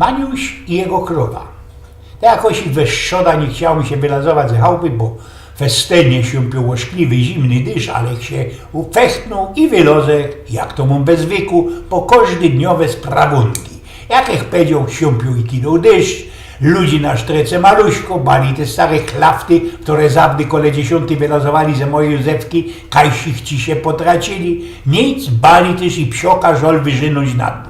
Maniuś i jego krowa. To jakoś szczoda nie chciało mi się wylazować ze chałupy, bo festenie się pił oszkliwy, zimny dysz, ale się ufechtnął i wylozę, jak to mu bez wieku, po każdy dniowe sprawunki. Jakich powiedział, siąpił i kinął deszcz, ludzi na sztrece maluśko, bali te stare klafty, które zawdy kole dziesiąty wylazowali ze mojej Józefki, kajsich ci się potracili. Nic, bali też i psioka żol wyżynąć na dół.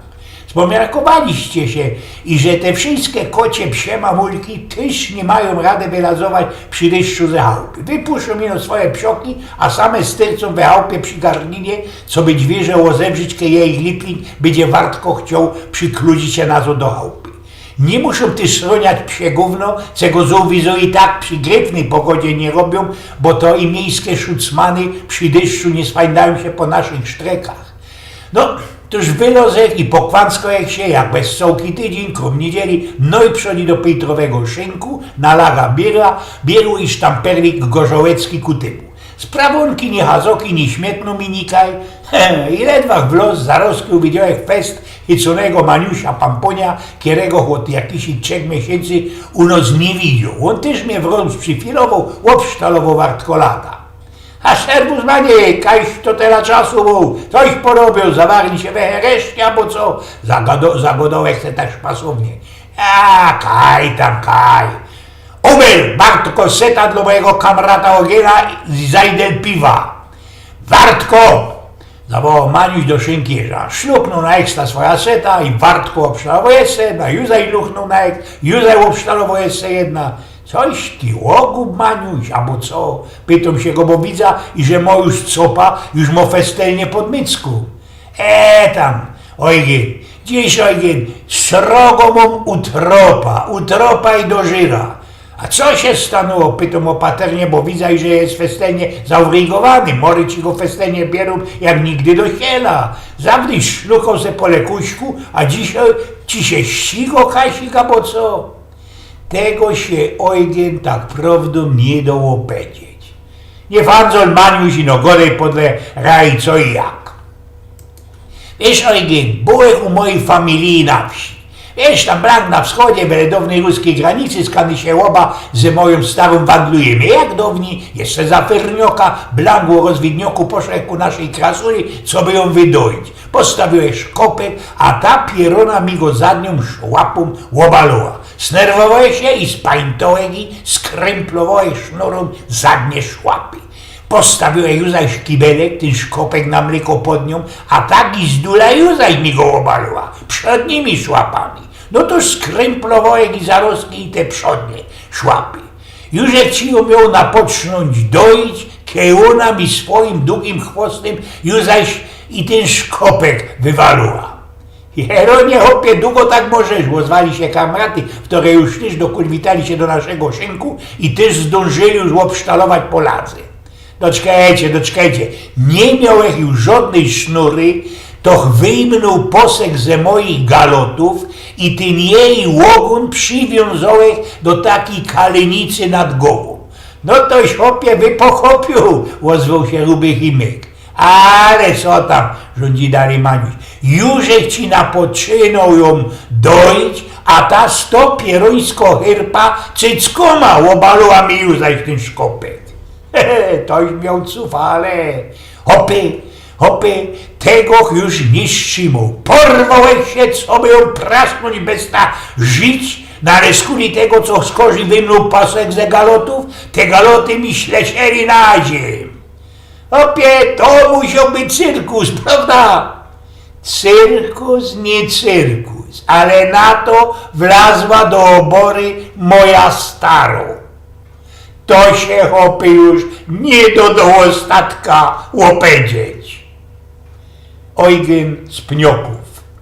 Spomiarkowaliście się i że te wszystkie kocie psie mamulki też nie mają rady wylazować przy deszczu ze chałupy. Wypuszczą ino swoje psioki, a same styrcą we chałupie przy garninie, co być wierzę ozebrzeć, ke jej liplin będzie wartko chciał przykludzić się nazo do chałupy. Nie muszą też sroniać psie gówno, czego zówizo i tak przy grypnej pogodzie nie robią, bo to i miejskie szucmany przy deszczu nie swajdają się po naszych sztrekach. No, toż wylozek i pokwansko jak się, jak bez sołki tydzień, krum niedzieli, no i przodzi do Pejtrowego szynku, nalaga biera, bieru i sztamperlik gorzołecki ku typu. Sprawunki, nie hazoki, nie śmietno mi nikaj. He, I ledwa w los zaroskił widziałek fest hiconego Maniusia Pamponia, którego od jakichś trzech miesięcy u nas nie widział. On też mnie wrąc przyfilował, obsztalował wartko lata. A serwus panie, kajś to teraz czasu był, coś porobił, zawarli się we hereszki, albo co? Zagodołek se też pasownie. A, kaj tam, kaj. Umyl, Bartko, seta dla mojego kamrata Ogiera i zajdę piwa. Wartko! Zawołał Maniuś do szynkiera. Szlupnął na ekstra swoja seta i Wartko obsztalowo se jedna, Juzaj luchnął na ek, Juzaj obsztalowo se jedna. Coś ty łogub, Maniuś, albo co? Pytam się go, bo widza i że mo już copa, już mo festelnie pod mycku. E tam, ojgień, dziś ojgień, srogo mam utropa, utropa i dożyra. A co się stanęło? Pytam opaternie, bo widzę, że jest festenie zaurygowany. Mory ci go festenie bierą jak nigdy do siela. Zawdy szluchał se po lekuśku, a dzisiaj ci się ścigo kasika, bo co? Tego się ojgien tak prawdą nie dało powiedzieć. Nie fandzol maniuś i no golej podle raj co i jak. Wiesz, ojgien, byłem u mojej familii na wsi. Wiesz, tam brak na wschodzie, w redownej ruskiej granicy, z Kanysiałoba z moją starą wandlujemy. Jak dawni, jeszcze za Fernioka, blangło rozwidnioku poszedł ku naszej krasuli, co by ją wydoić. Postawiłeś kopek, a ta pierona mi go zadnią szłapą łobalała. Snerwowałeś się i spańtołek i skręplowałeś sznurą zadnie szłapy. Postawiłem juzaj kibelek, ten szkopek na mleko pod nią, a tak i zdula juzaj mi go obalła, przednimi szłapami. No to skręplowałem i zarostki i te przodnie szłapy. Już jak ci ją miał napocząć doić, kełona mi swoim długim chwostem juzaś i ten szkopek wywaluła. Heronie, hopie, długo tak możesz, ozwali się kamraty, które już też dokulwitali się do naszego szynku i też zdążyli już obsztalować Polacy. Doczekajcie, doczekajcie, nie miałeś już żadnej sznury, to wyjmnął posek ze moich galotów i ten jej łogun przywiązałeś do takiej kalenicy nad głową. No toś hopie wypochopił, ozwał się ruby Chimek. Ale co tam, rządzi dalej Maniuś, Jóżek ci napoczynął ją doić, a ta sto pierońsko herpa cyckoma łobalła mi już zaś ten szkopek. Hehe, toś miał cufale. Hopy, hopy, tego już nie ścimu. Porwałeś się, co by ją prasnąć bez ta żyć, na reskuli tego, co z kozi wymnął pasek ze galotów, te galoty mi ślecieli na ziem. Hopie, to musiał być cyrkus, prawda? Cyrkus, nie cyrkus, ale na to wlazła do obory moja staro. To się hopy już nie do do ostatka Ojgien z Pnioków.